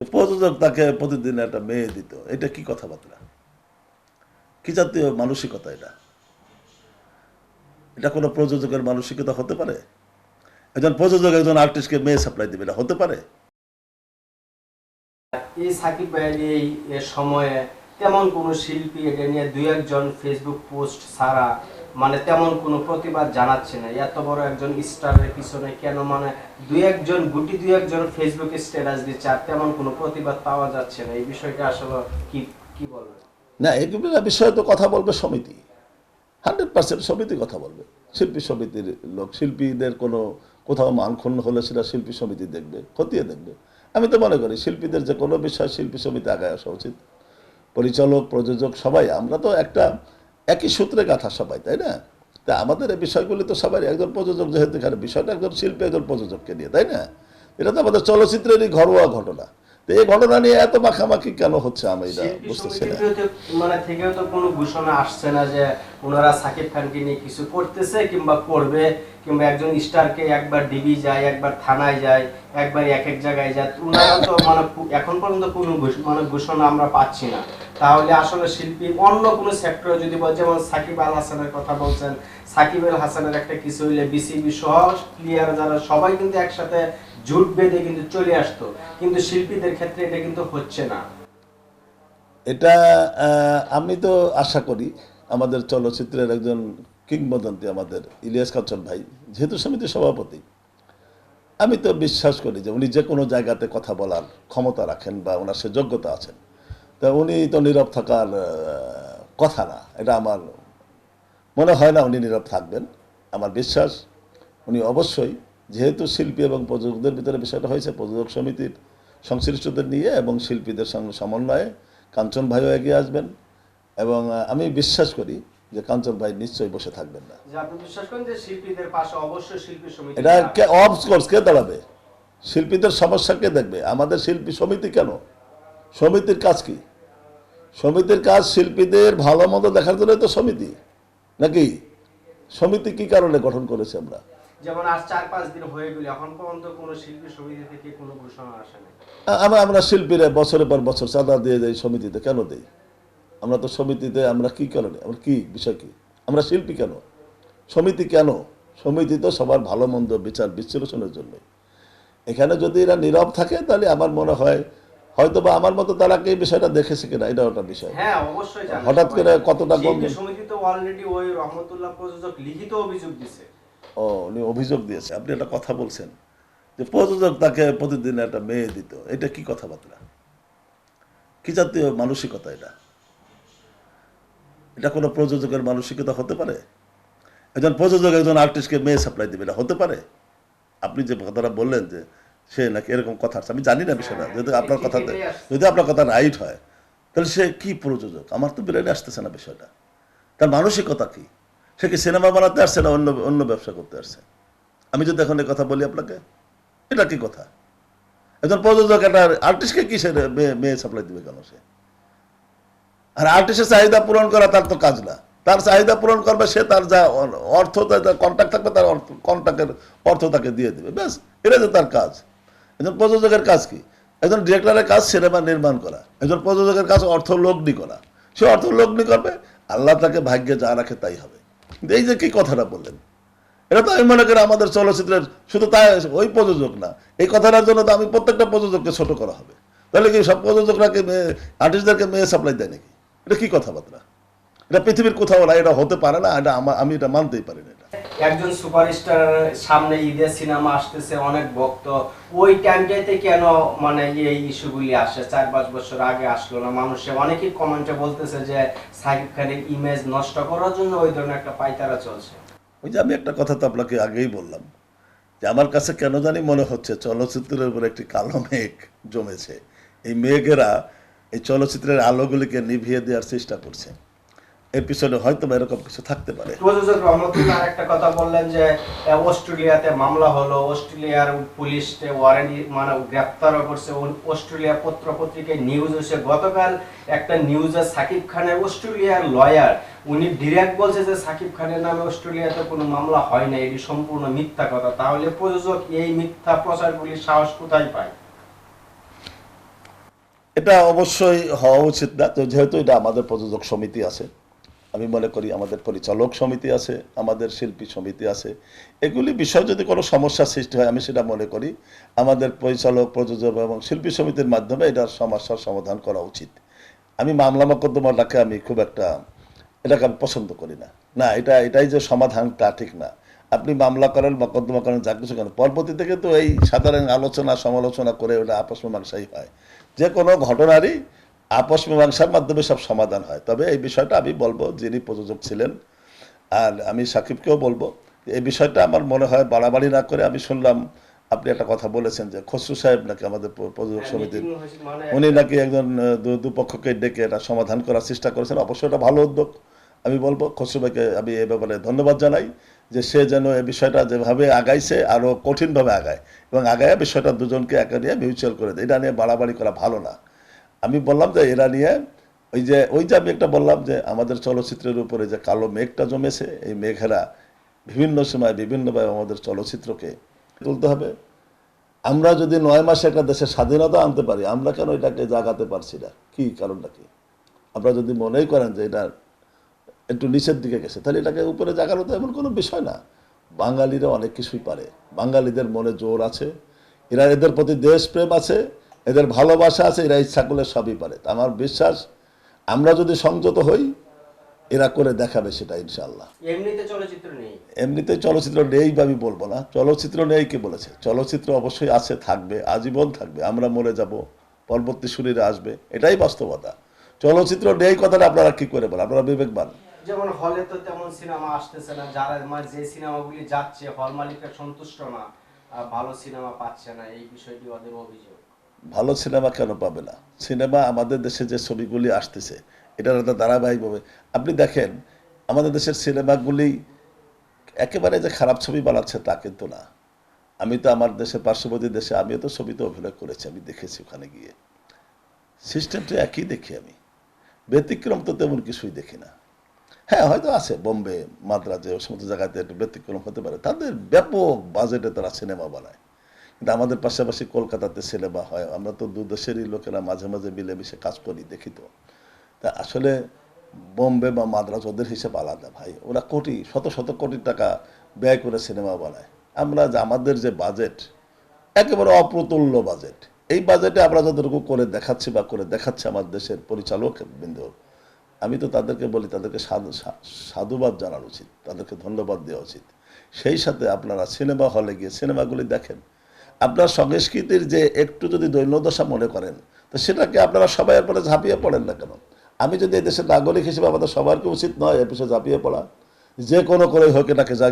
প্রযোজক তাকে প্রতিদিন একটা মেয়ে দিত। এটা কি কথাবার্তা? কি জাতীয় মানসিকতা এটা? এটা কোনো প্রযোজকের মানসিকতা হতে পারে? একজন প্রযোজক, একজন আর্টিস্টকে মেয়ে সাপ্লাই দিবে, এটা হতে পারে? এই সাকিব ভাইয়ের এই সময়ে তেমন কোনো শিল্পী এটা নিয়ে দুই একজন ফেসবুক পোস্ট ছাড়া মানে তেমন কোনো প্রতিবাদ জানাচ্ছে না। এত বড় একজন স্টারের পিছনে কেন মানে দুই একজন গুটি, দুই একজন ফেসবুকে স্ট্যাটাস দিচ্ছে আর তেমন কোনো প্রতিবাদ পাওয়া যাচ্ছে না। এই বিষয়টা আসলে কি কি বলবেন? না এগুলো বিষয়ে তো কথা বলবে সমিতি। হান্ড্রেড পার্সেন্ট সমিতি কথা বলবে। শিল্পী সমিতির লোক, শিল্পীদের কোনো কোথাও মান ক্ষুণ্ণ হলে সেটা শিল্পী সমিতি দেখবে, খতিয়ে দেখবে। আমি তো মনে করি শিল্পীদের যে কোনো বিষয় শিল্পী সমিতি আগায় আসা উচিত। পরিচালক, প্রযোজক সবাই, আমরা তো একটা একই সূত্রে গাথা সবাই তাই না? তা আমাদের এই বিষয়গুলি তো সবাই একজন প্রযোজক যেহেতু এখানে বিষয়টা একজন শিল্পী একজন প্রযোজককে নিয়ে তাই না? এটা তো আমাদের চলচ্চিত্রেরই ঘরোয়া ঘটনা। তো এই ঘটনা নিয়ে এত মাখামাখি কেন হচ্ছে আমি এটা বুঝতেছি না। মানে থেকেও তো কোনো ঘোষণা আসছে না যে ওনারা সাকিব খানকে নিয়ে কিছু করতেছে কিংবা করবে কিংবা একজন স্টারকে একবার ডিবি যায় একবার থানায় যায় একবার এক এক জায়গায় যায়। ওনারা তো মানে এখন পর্যন্ত কোনো মানে ঘোষণা আমরা পাচ্ছি না। তাহলে আসলে শিল্পী অন্য কোনো সেক্টরে যদি বল যেমন সাকিব আল হাসানের কথা বলছেন, সাকিব আল হাসানের একটা কিছু হইলে বিসিবি সহ প্লেয়ার যারা সবাই কিন্তু একসাথে জুট বেঁধে কিন্তু চলে আসতো। কিন্তু শিল্পীদের ক্ষেত্রে এটা কিন্তু হচ্ছে না। এটা আমি তো আশা করি আমাদের চলচ্চিত্রের একজন কিংবদন্তি আমাদের ইলিয়াস কাঞ্চন ভাই, যেহেতু সমিতির সভাপতি, আমি তো বিশ্বাস করি যে উনি যে কোনো জায়গাতে কথা বলার ক্ষমতা রাখেন বা ওনার সে যোগ্যতা আছেন। তা উনি তো নীরব থাকার কথা না এটা আমার মনে হয় না উনি নীরব থাকবেন আমার বিশ্বাস। উনি অবশ্যই যেহেতু শিল্পী এবং প্রযোজকদের ভিতরে বিষয়টা হয়েছে প্রযোজক সমিতির সংশ্লিষ্টদের নিয়ে এবং শিল্পীদের সঙ্গে সমন্বয়ে কাঞ্চন ভাইও এগিয়ে আসবেন এবং আমি বিশ্বাস করি যে কাঞ্চন ভাই নিশ্চয়ই বসে থাকবেন না। এটা কে অফ কোর্স কে দাঁড়াবে? শিল্পীদের সমস্যা কে দেখবে? আমাদের শিল্পী সমিতি কেন? সমিতির কাজ কি? সমিতির কাজ শিল্পীদের ভালো মন্দ দেখার জন্যই তো সমিতি নাকি? সমিতি কি কারণে গঠন করেছে আমরা? যেমন আজ চার পাঁচ দিন হয়ে গেল এখন পর্যন্ত কোনো শিল্পী সমিতি থেকে কোনো ঘোষণা আসেনি আমরা আমরা শিল্পীরা বছরের পর বছর চাঁদা দিয়ে যাই সমিতিতে কেন দেই? আমরা তো সমিতিতে আমরা কি কারণে আমরা কি বিষয় কি? আমরা শিল্পী কেন? সমিতি কেন? সমিতি তো সবার ভালো মন্দ বিচার বিশ্লেষণের জন্য এখানে যদি এরা নীরব থাকে তাহলে আমার মনে হয় হয়তো বা আমার মতো তারা কি এই বিষয়টা দেখেছে কিনা? এটা ওটা বিষয়। হ্যাঁ অবশ্যই জানে। হঠাৎ করে কতটা শিল্পী সমিতি তো অলরেডি ওই রহমতুল্লাহ প্রযোজক লিখিত অভিযোগ দিছে ও উনি অভিযোগ দিয়েছে। আপনি একটা কথা বলছেন যে প্রযোজক তাকে প্রতিদিন একটা মেয়ে দিত। এটা কি কথাবার্তা? কি জাতীয় মানসিকতা এটা? এটা কোনো প্রযোজকের মানসিকতা হতে পারে? একজন প্রযোজক একজন আর্টিস্টকে মেয়ে সাপ্লাই দিবে এটা হতে পারে? আপনি যে কথাটা বললেন যে সে নাকি এরকম কথা আছে? আমি জানি না বিষয়টা। যদি আপনার কথাতে যদি আপনার কথা রাইট হয় তাহলে সে কি প্রযোজক? আমার তো বেড়ে আসতেছে না বিষয়টা। তার মানসিকতা কি? সে কি সিনেমা বানাতে আসছে না অন্য অন্য ব্যবসা করতে আসছে? আমি যদি এখন কথা বলি আপনাকে এটা কি কথা? একজন প্রযোজক একটা আর্টিস্টকে কি সে মেয়ে সাপ্লাই দিবে কেন সে? আর আর্টিস্টের চাহিদা পূরণ করা তার তো কাজ না। তার চাহিদা পূরণ করবে সে তার যা অর্থ কন্ট্যাক্ট থাকবে তার কন্ট্যাক্টের অর্থ তাকে দিয়ে দেবে। ব্যাস এটা যে তার কাজ। একজন প্রযোজকের কাজ কি? একজন ডিরেক্টরের কাজ সিনেমা নির্মাণ করা। একজন প্রযোজকের কাজ অর্থ লগ্নি করা। সে অর্থ লগ্নি করবে, আল্লাহ তাকে ভাগ্যে যা রাখে তাই হবে। এই যে কি কথাটা বললেন? এটা তো আমি মনে করি আমাদের চলচ্চিত্রের শুধু তাই ওই প্রযোজক না। এই কথাটার জন্য তো আমি প্রত্যেকটা প্রযোজককে ছোট করা হবে। তাহলে কি সব প্রযোজকরা কি মেয়ে আর্টিস্টদেরকে মেয়ে সাপ্লাই দেয় নাকি? এটা কি কথাবার্তা? এটা পৃথিবীর কোথাও না, এটা হতে পারে না, এটা আমি এটা মানতেই পারি না একজন সুপারস্টার সামনে ঈদের সিনেমা আসতেছে, অনেক ভক্ত। ওই টাইমটাতে কেন মানে এই ইস্যুগুলি আসে? চার পাঁচ বছর আগে আসলো না। মানুষে অনেকেই কমেন্টে বলতেছে যে, সাকিব খানের ইমেজ নষ্ট করার জন্য ওই ধরনের একটা পাইতারা চলছে। ওই যে আমি একটা কথা তো আপনাকে আগেই বললাম, যে আমার কাছে কেন জানি মনে হচ্ছে চলচ্চিত্রের উপর একটি কালো মেঘ জমেছে। এই মেঘেরা এই চলচ্চিত্রের আলোগুলিকে নিভিয়ে দেওয়ার চেষ্টা করছে। এর পিছনে হয়তো বা এরকম কিছু থাকতে পারে। একটা কথা বললেন যে অস্ট্রেলিয়াতে মামলা হলো অস্ট্রেলিয়ার পুলিশ ওয়ারেন্ট মানে গ্রেপ্তারও করছে। অস্ট্রেলিয়া পত্র পত্রিকায় নিউজ হয়েছে গতকাল একটা নিউজে সাকিব খানের অস্ট্রেলিয়ার লয়ার উনি ডিরেক্ট বলছে যে সাকিব খানের নামে অস্ট্রেলিয়াতে কোনো মামলা হয় না এটি সম্পূর্ণ মিথ্যা কথা। তাহলে প্রযোজক এই মিথ্যা প্রচারগুলির সাহস কোথায় পায়? এটা অবশ্যই হওয়া উচিত না। তো যেহেতু এটা আমাদের প্রযোজক সমিতি আছে আমি মনে করি আমাদের পরিচালক সমিতি আছে, আমাদের শিল্পী সমিতি আছে। এগুলি বিষয় যদি কোনো সমস্যা সৃষ্টি হয়, আমি সেটা মনে করি আমাদের পরিচালক, প্রযোজক এবং শিল্পী সমিতির মাধ্যমে এটার সমস্যার সমাধান করা উচিত। আমি মামলা মোকদ্দমাটাকে আমি খুব একটা এটাকে আমি পছন্দ করি না। না, এটা, এটাই যে সমাধান তা ঠিক না। আপনি মামলা করেন, মকদ্দমা করেন, যা কিছু করেন, পরবর্তী থেকে কিন্তু এই সাধারণ আলোচনা, সমালোচনা করে ওটা আপস মীমাংসাই হয়। যে কোনো ঘটনারই আপস মীমাংসার মাধ্যমে সব সমাধান হয়। তবে এই বিষয়টা আমি বলব যিনি প্রযোজক ছিলেন আর আমি সাকিবকেও বলব এই বিষয়টা আমার মনে হয় বাড়াবাড়ি না করে আমি শুনলাম আপনি একটা কথা বলেছেন যে খসরু সাহেব নাকি আমাদের প্রযোজক সমিতির Meeting হয়েছে, মানে উনি নাকি একজন দু- দুপক্ষকে ডেকে এটা সমাধান করার চেষ্টা করেছেন। অবশ্যই এটা ভালো উদ্যোগ। আমি বলব খসরু ভাইকে আমি এ ব্যাপারে ধন্যবাদ জানাই যে সে যেন এই বিষয়টা যেভাবে আগাইছে আরও কঠিনভাবে আগায় এবং আগায় বিষয়টা দুজনকে একা নিয়ে মিউচুয়াল করে দেয়। এটা নিয়ে বাড়াবাড়ি করা ভালো না। আমি বললাম যে, এরা নিয়ে ওই যে ওই যে আমি একটা বললাম যে, আমাদের চলচ্চিত্রের উপরে যে কালো মেঘটা জমেছে, এই মেঘেরা বিভিন্ন সময় বিভিন্নভাবে আমাদের চলচ্চিত্রকে তুলতে হবে। আমরা যদি নয় মাসে একটা দেশের স্বাধীনতা আনতে পারি, আমরা কেন এটাকে জাগাতে পারছি না? কি কারণটা কি? আপনারা যদি মনেই করেন যে, এটা একটু নিচের দিকে গেছে, তাহলে এটাকে উপরে জাগানো তো এমন কোনো বিষয় না। বাঙালিরা অনেক কিছুই পারে। বাঙালিদের মনে জোর আছে। এরা এদের প্রতি দেশপ্রেম আছে। এদের ভালোবাসা আছে এরা ইচ্ছা করলে সবই পারে। আমার বিশ্বাস আমরা যদি সংযত হই এরা করে দেখাবে সেটা ইনশাল্লাহ এমনিতে চলচ্চিত্র নেই? এমনিতে চলচ্চিত্র নেই বা আমি বলব না। চলচ্চিত্র নেই কে বলেছে? চলচ্চিত্র অবশ্যই আছে থাকবে আজীবন থাকবে আমরা মরে যাব পরবর্তী শুরুরে আসবে এটাই বাস্তবতা। চলচ্চিত্র নেই কথাটা আপনারা কি করে বলেন? আপনারা বিবেকবান। যেমন হলে তো তেমন সিনেমা আসতেছে না যারা মানে যে সিনেমাগুলি যাচ্ছে হল মালিকরা সন্তুষ্ট না ভালো সিনেমা পাচ্ছে না এই বিষয়টি ওদের অভিযোগ। ভালো সিনেমা কেন পাবে না? সিনেমা আমাদের দেশে যে ছবিগুলি আসতেছে, এটার একটা ধারাবাহিকভাবে। আপনি দেখেন, আমাদের দেশের সিনেমাগুলি একেবারে যে খারাপ ছবি বানাচ্ছে তা কিন্তু না। আমি তো আমার দেশের পার্শ্ববর্তী দেশে, আমিও তো ছবিতে অভিনয় করেছি, আমি দেখেছি ওখানে গিয়ে। সিস্টেমটা একই দেখি আমি। ব্যতিক্রম তো তেমন কিছুই দেখি না। হ্যাঁ হয়তো আছে, বোম্বে, মাদ্রাজে, ওই সমস্ত জায়গাতে একটু ব্যতিক্রম হতে পারে। তাদের ব্যাপক বাজেটে তারা সিনেমা বানায়। কিন্তু আমাদের পাশাপাশি কলকাতাতে সিনেমা হয়। আমরা তো দু দেশেরই লোকেরা মাঝে মাঝে মিলেমিশে কাজ করি, দেখি তো। তা আসলে বোম্বে বা মাদ্রাজ ওদের হিসেব আলাদা ভাই। ওরা কোটি, শত শত কোটি টাকা ব্যয় করে সিনেমা বানায়। আমরা আমাদের যে বাজেট, একেবারে অপ্রতুল্য বাজেট। এই বাজেটে আমরা যতটুকু করে দেখাচ্ছি বা করে দেখাচ্ছে আমার দেশের পরিচালক বৃন্দ, আমি তো তাদেরকে বলি, তাদেরকে সাধু সাধুবাদ জানানো উচিত, তাদেরকে ধন্যবাদ দেওয়া উচিত। সেই সাথে আপনারা সিনেমা হলে গিয়ে সিনেমাগুলি দেখেন। আপনার সংস্কৃতির যে একটু যদি দৈন্যদশা মনে করেন, তো সেটাকে আপনারা সবাই পরে ঝাঁপিয়ে পড়েন না কেন? আমি যদি এই দেশের নাগরিক হিসেবে আমাদের সবার উচিত নয় এ পিছনে ঝাঁপিয়ে পড়া, যে কোনো করে হোক এটাকে জাগিয়ে